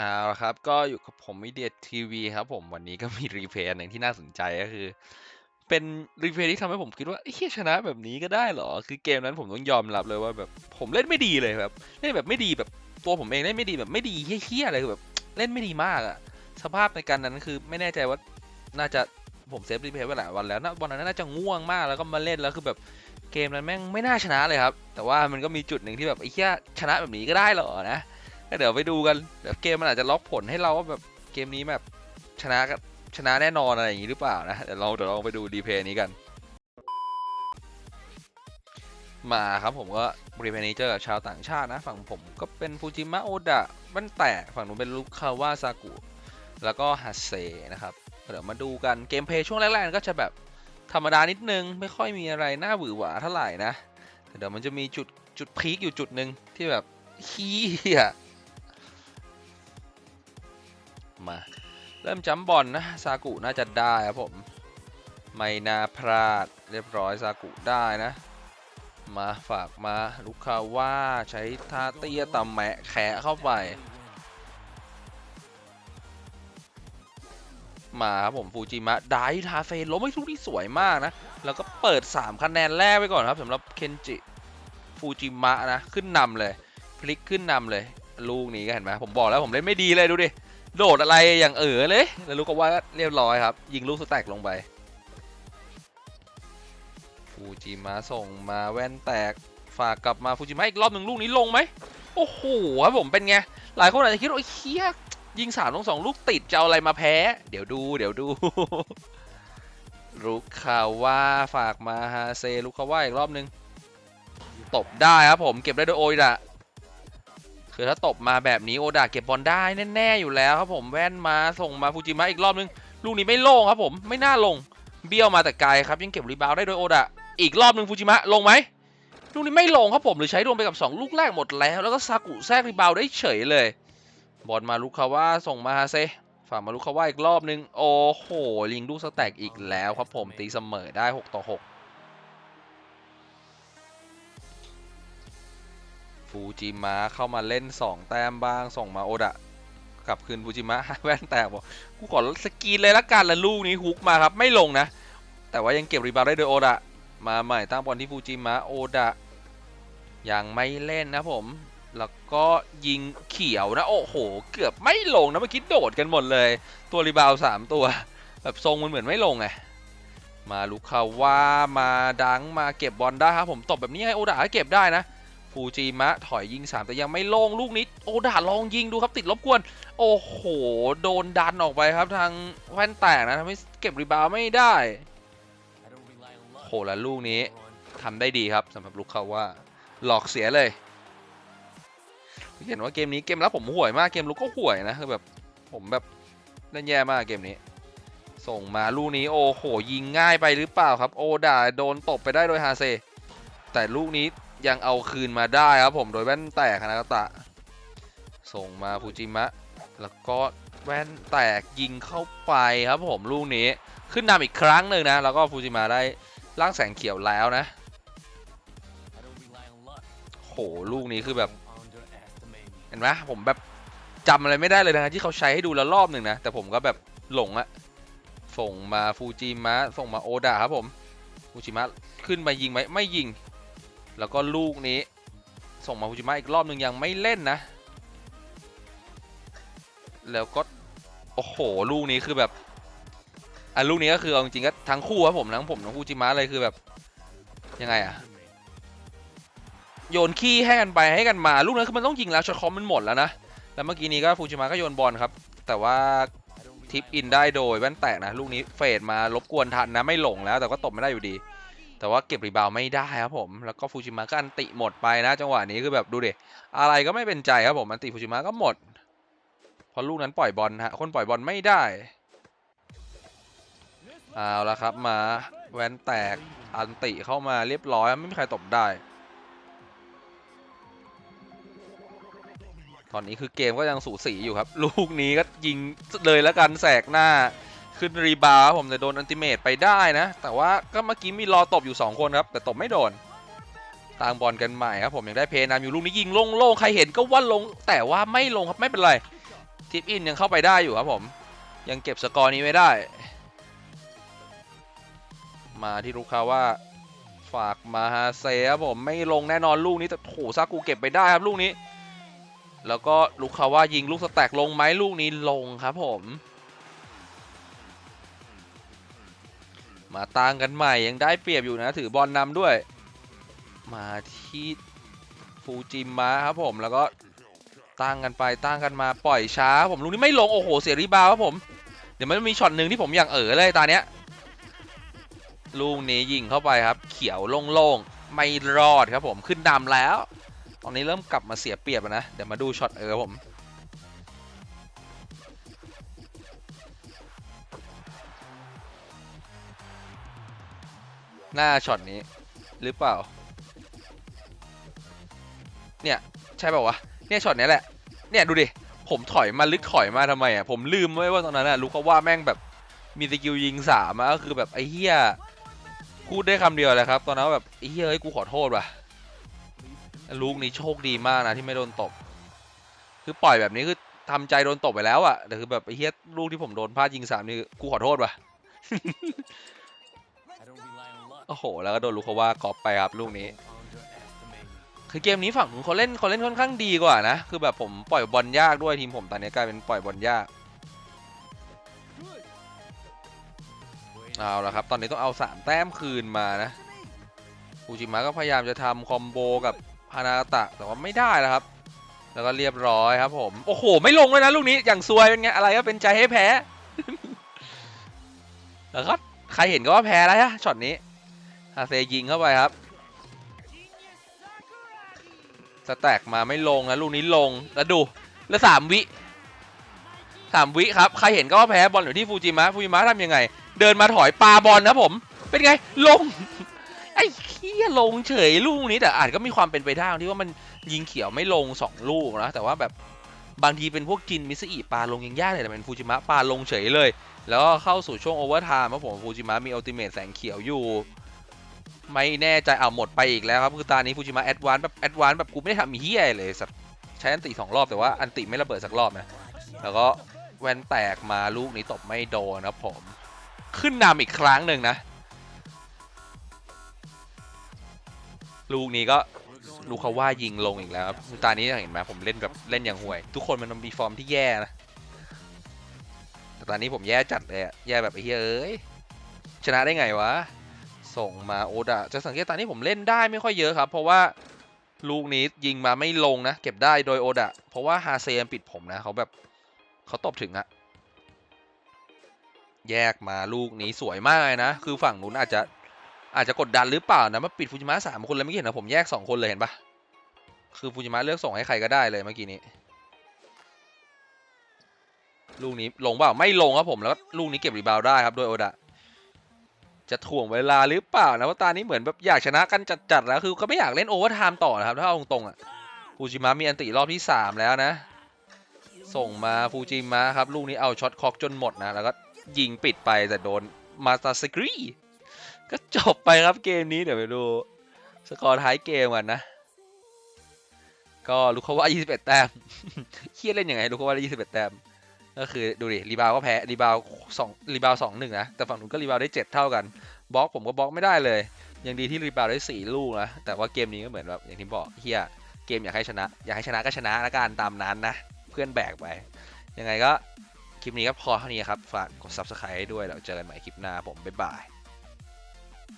เอาละครับ ก็อยู่กับผมวิเดียทีวีครับผมวันนี้ก็มีรีเพลย์อันหนึ่งที่น่าสนใจก็คือ เป็นรีเพลย์ที่ทำให้ผมคิดว่าเฮียชนะแบบนี้ก็ได้เหรอ คือเกมนั้นผมต้องยอมรับเลยว่าแบบผมเล่นไม่ดีเลยแบบเล่นแบบไม่ดีแบบตัวผมเองเล่นไม่ดีแบบไม่ดีเฮี้ยๆเลยคือแบบเล่นไม่ดีมากอะสภาพในการนั้นคือไม่แน่ใจว่าน่าจะผมเซฟรีเพลย์ไว้หลายวันแล้วนะวันนั้นน่าจะง่วงมากแล้วก็มาเล่นแล้วคือแบบเกมนั้นแม่งไม่น่าชนะเลยครับ แต่ว่ามันก็มีจุดหนึ่งที่แบบไอ้เฮี้ยชนะแบบนี้ก็ได้เหรอนะ ก็เดี๋ยวไปดูกันแบบเกมมันอาจจะล็อกผลให้เราว่าแบบเกมนี้แบบชนะก็ชนะแน่นอนอะไรอย่างนี้หรือเปล่านะเดี๋ยวเราเดี๋ยวเราไปดูดีเพย์นี้กัน มาครับผมก็รีเพย์นี้เจอกับชาวต่างชาตินะ ฝั่งผมก็เป็นฟูจิมะโอดะบ้นแตกฝั่งนู้นเป็นลูคาวาซากุ แล้วก็ฮัเซนะครับเดี๋ยวมาดูกันเกมเพย์ช่วงแรกๆก็จะแบบธรรมดานิดนึง ไม่ค่อยมีอะไรน่าหวือหวาเท่าไหร่นะแต่เดี๋ยวมันจะมีจุดจุดพีคอยู่จุดหนึ่งที่แบบเฮีย มา เริ่มจัมบอลนะซากุน่าจะได้ครับผม ไม่น่าพลาดเรียบร้อยซากุได้นะ มาฝากมาลูกคาว่าใช้ท่าเตี้ยตำแหมะแขะเข้าไปมาครับผมฟูจิมะได้ทาเฟนล้มไม่ทุกที่สวยมากนะ แล้วก็เปิด 3 คะแนนแรกไปก่อนครับสำหรับเคนจิฟูจิมะนะ ขึ้นนำเลย พลิกขึ้นนำเลย ลูกนี้ก็เห็นไหมผมบอกแล้วผมเล่นไม่ดีเลยดูดิ โดดอะไรอย่างเอ๋อเลยแล้วลูกก็ว่าเรียบร้อยครับ ยิงลูกสแต็กลงไปฟูจิมะส่งมาแว่นแตกฝากกลับมาฟูจิมะอีกรอบหนึ่งลูกนี้ลงไหมโอ้โหครับผมเป็นไง หลายคนอาจจะคิดว่าไอ้เคียยิงสามลงสองลูกติดจะเอาอะไรมาแพ้ เดี๋ยวดูเดี๋ยวดูลูกคาว่าฝากมาฮาเซลูกคาว่าอีกรอบหนึ่งตบได้ครับผมเก็บได้โดยโอยดะ คือถ้าตบมาแบบนี้โอดาเก็บบอลได้แน่ๆอยู่แล้วครับผมแว่นมาส่งมาฟูจิมะอีกรอบนึงลูกนี้ไม่โล่งครับผมไม่น่าลงเบี้ยวมาแต่ไกลครับยังเก็บรีบาวได้โดยโอดาอีกรอบนึงฟูจิมะลงไหมลูกนี้ไม่ลงครับผมหรือใช้รวมไปกับ 2 ลูกแรกหมดแล้ว แล้วก็ซากุแทรกรีบาวได้เฉยเลย บอลมาลูกคาว่าส่งมาฮาเซฝากมาลูกคาว่าอีกรอบนึงโอ้โหลิงลูกสแต็กอีกแล้วครับผมตีเสมอได้6ต่อ6 ฟูจิมะเข้ามาเล่น 2 แต้มบ้างส่งมาโอดะกลับคืนฟูจิมะแว่นแตกบอกกูขอสกีนเลยละกันล้วลูกนี้ฮุกมาครับไม่ลงนะ แต่ว่ายังเก็บรีบาวด์ได้โดยโอดะมาใหม่ตั้งบอลที่ฟูจิมะโอดะยังไม่เล่นนะผม แล้วก็ยิงเขียวนะ โอ้โห เกือบไม่ลงนะเมื่อกี้โดดกันหมดเลย ตัวรีบาวด์สามตัว แบบทรงมันเหมือนไม่ลงไงมาลูกคาว่ามาดังมาเก็บบอลได้ครับผมตบแบบนี้ให้โอดะเก็บได้นะ ฟูจิมะถอยยิง 3 แต่ยังไม่โล่งลูกนี้ โอดาลองยิงดูครับติดรบกวน โอ้โห โดนดันออกไปครับทางแว่นแตกนะทำให้เก็บรีบาวไม่ได้โหแล้วลูกนี้ทำได้ดีครับสำหรับลูกเขาว่าหลอกเสียเลยเห็นว่าเกมนี้เกมรับผมห่วยมากเกมลุกก็ห่วยนะคือแบบผมแบบเล่นแย่มากเกมนี้ ส่งมาลูกนี้โอ้โหยิงง่ายไปหรือเปล่าครับ โอดาโดนตบไปได้โดยฮาเซ แต่ลูกนี้ ยังเอาคืนมาได้ครับผมโดยแว่นแตกนากาตะ ส่งมาฟูจิมะ แล้วก็แว่นแตกยิงเข้าไปครับผมลูกนี้ขึ้นนำอีกครั้งหนึ่งนะ แล้วก็ฟูจิมะได้ล่างแสงเขียวแล้วนะโหลูกนี้คือแบบเห็นไหมผมแบบจำอะไรไม่ได้เลยนะที่เขาใช้ให้ดูล้วรอบหนึ่งนะ แต่ผมก็แบบหลงอะส่งมาฟูจิมะส่งมาโอดะครับผมฟูจิมะขึ้นมายิงไหมไม่ยิง แล้วก็ลูกนี้ ส่งมาฟูจิมะอีกรอบหนึ่งยังไม่เล่นนะ แล้วก็ โอ้โห ลูกนี้คือแบบอะลูกนี้ก็คือเอาจริงๆก็ทั้งคู่ครับผมทั้งผมทั้งฟูจิมะเลยคือแบบยังไงอะโยนขี้ให้กันไปให้กันมา ลูกนั้นคือมันต้องยิงแล้วช็อตคอมมันหมดแล้วนะแล้วเมื่อกี้นี้ก็ฟูจิมะก็โยนบอลครับ แต่ว่าทิปอินได้โดยแว่นแตกนะ ลูกนี้เฟดมารบกวนทันนะ ไม่หลงแล้วแต่ก็ตบไม่ได้อยู่ดี แต่ว่าเก็บรีบาวไม่ได้ครับผม แล้วก็ฟูจิมะก็อันติหมดไปนะ จังหวะนี้คือแบบดูดิอะไรก็ไม่เป็นใจครับผมอันติฟูจิมะก็หมดเพราะลูกนั้นปล่อยบอลฮะ คนปล่อยบอลไม่ได้ เอาละครับมาแวนแตกอันติเข้ามาเรียบร้อยไม่มีใครตบได้ ตอนนี้คือเกมก็ยังสูสีอยู่ครับ ลูกนี้ก็ยิงเลยแล้วกันแสกหน้า ขึ้นรีบาวด์ครับผมแต่โดนอันติเมตไปได้นะ แต่ว่าก็เมื่อกี้มีรอตบอยู่ 2 คนครับ แต่ตบไม่โดนตามบอลกันใหม่ครับผมยังได้เพนามอยู่ลูกนี้ยิงโล่งๆใครเห็นก็ว่าลง แต่ว่าไม่ลงครับไม่เป็นไรทิปอินยังเข้าไปได้อยู่ครับผม ยังเก็บสกอร์นี้ไว้ได้ มาที่ลูกค้าว่าฝากมาฮาเซครับผมไม่ลงแน่นอนลูกนี้แต่โหซากูเก็บไปได้ครับลูกนี้ แล้วก็ลูกค้าว่ายิงลูกสแต็กลงไหมลูกนี้ลงครับผม มาต่างกันใหม่ยังได้เปรียบอยู่นะ ถือบอลนำด้วย มาที่ฟูจิมะครับผมแล้วก็ตั้งกันไปตั้งกันมาปล่อยช้า ผมลูกนี้ไม่ลงโอ้โหเสียรีบาวด์ครับผม เดี๋ยวมันมีช็อตหนึ่งที่ผมอยากเอ๋อเลยตาเนี้ยลูกนี้ยิงเข้าไปครับ เขียวโล่งๆไม่รอดครับผมขึ้นนำแล้ว ตอนนี้เริ่มกลับมาเสียเปรียบนะเดี๋ยวมาดูช็อตเออผม หน้าช็อตนี้ หรือเปล่า เนี่ย ใช่เปล่าวะเนี่ยช็อตนี้แหละ เนี่ยดูดิ ผมถอยมาลึกถอยมาทำไมอะ ผมลืมไว้ว่าตอนนั้นอะลูกเขาว่าแม่งแบบมีสกิลยิงสามอะก็คือแบบไอ้เหี้ยพูดได้คำเดียวเลยครับ ตอนนั้นแบบไอ้เหี้ยเฮ้ยกูขอโทษว่ะลูกนี้โชคดีมากนะที่ไม่โดนตบคือปล่อยแบบนี้คือทำใจโดนตบไปแล้วอะแต่คือแบบไอ้เหี้ยลูกที่ผมโดนพลาดยิงสามนี่กูขอโทษว่ะ โอ้โห แล้วก็โดนลูกเขาว่ากอบไปครับลูกนี้ คือเกมนี้ฝั่งนู้นเขาเล่นเขาเล่นค่อนข้างดีกว่านะ คือแบบผมปล่อยบอลยากด้วยทีมผมตอนนี้กลายเป็นปล่อยบอลยาก เอาละครับ ตอนนี้ต้องเอาสามแต้มคืนมานะฟูจิมะก็พยายามจะทำคอมโบกับฮานาตะแต่ว่าไม่ได้แล้วครับ แล้วก็เรียบร้อยครับผม โอ้โห ไม่ลงเลยนะลูกนี้ อย่างซวยเป็นไง อะไรก็เป็นใจให้แพ้ แล้วก็ใครเห็นก็ว่าแพ้แล้วฮะช็อตนี้ ฮาเซยิงเข้าไปครับสแต็กมาไม่ลงนะลูกนี้ลงแล้วดูแล้วสามวิสามวิครับ ใครเห็นก็ว่าแพ้บอลอยู่ที่ฟูจิมะฟูจิมะทำยังไง เดินมาถอยปาบอลนะผม เป็นไงลง ไอ้เคียลงเฉยลูกนี้แต่อาจก็มีความเป็นไปได้ที่ว่ามันยิงเขียวไม่ลงสองลูกนะแต่ว่าแบบบางทีเป็นพวกจินมิสอิปาลงยังยากเลยแต่เป็นฟูจิมะปาลงเฉยเลย แล้วก็เข้าสู่ช่วงโอเวอร์ไทม์ครับผมฟูจิมะมีอัลติเมทแสงเขียวอยู่ ไม่แน่ใจเอาหมดไปอีกแล้วครับคือตานี้ฟูจิมะแอดวานแบบแอดวานแบบกูไม่ได้ทำเฮียเลยสักใช้อันติสองรอบแต่ว่าอันติไม่ระเบิดสักรอบนะแล้วก็แวนแตกมาลูกนี้ตบไม่โดนนะครับผมขึ้นนำอีกครั้งหนึ่งนะ ลูกนี้ก็ลูกเขาว่ายิงลงอีกแล้วครับตานี้เห็นไหมผมเล่นแบบเล่นอย่างห่วย ทุกคนมันมีฟอร์มที่แย่นะแต่ตอนนี้ผมแย่จัดเลยอะแย่แบบไอ้เฮ้ยชนะได้ไงวะ ส่งมาโอดะจะสังเกตตอนนี้ผมเล่นได้ไม่ค่อยเยอะครับ เพราะว่าลูกนี้ยิงมาไม่ลงนะ เก็บได้โดยโอดะ เพราะว่าฮาเซมปิดผมนะเขาแบบเขาตบถึงอะแยกมาลูกนี้สวยมากเลยนะ คือฝั่งนู้นอาจจะอาจจะกดดันหรือเปล่านะมาปิดฟูจิมะสามคนเลยไม่อกี้เห็นนะผมแยกสองคนเลยเห็นปะคือฟูจิมะเลือกส่งให้ใครก็ได้เลยเมื่อกี้นี้ ลูกนี้ลงเปล่าไม่ลงครับผมแล้วลูกนี้เก็บรีบาวได้ครับโดยโอดะ จะถ่วงเวลาหรือเปล่านะว่าตานี้เหมือนแบบอยากชนะกันจัดๆแล้วคือก็ไม่อยากเล่นโอเวอร์ไทม์ต่อนะครับถ้าเอาตรงๆอะฟูจิมะมีอันติรอบที่ 3 แล้วนะ ส่งมาฟูจิมะครับ ลูกนี้เอาช็อตคอกจนหมดนะ แล้วก็ยิงปิดไปแต่โดนมาตาสกรีก็จบไปครับเกมนี้เดี๋ยวไปดูสกอร์ท้ายเกมกันนะ ก็ลูกเขาว่า 21 แต้มเคียเล่นยังไงลูกเขาว่า 21 แต้ม ก็คือดูดิรีบาวก็แพ้รีบาวสองรีบาวสองหนึ่งนะแต่ฝั่งนู้นก็รีบาวได้เจ็ดเท่ากันบล็อกผมก็บล็อกไม่ได้เลยยังดีที่รีบาวได้สี่ลูกนะแต่ว่าเกมนี้ก็เหมือนแบบอย่างที่บอกเฮียเกมอยากให้ชนะ อยากให้ชนะก็ชนะละกันตามนั้นนะ เพื่อนแบกไป ยังไงก็คลิปนี้ก็พอเท่านี้ครับฝากกด subscribe ด้วยแล้วเจอกันใหม่คลิปหน้าผมบ๊ายบาย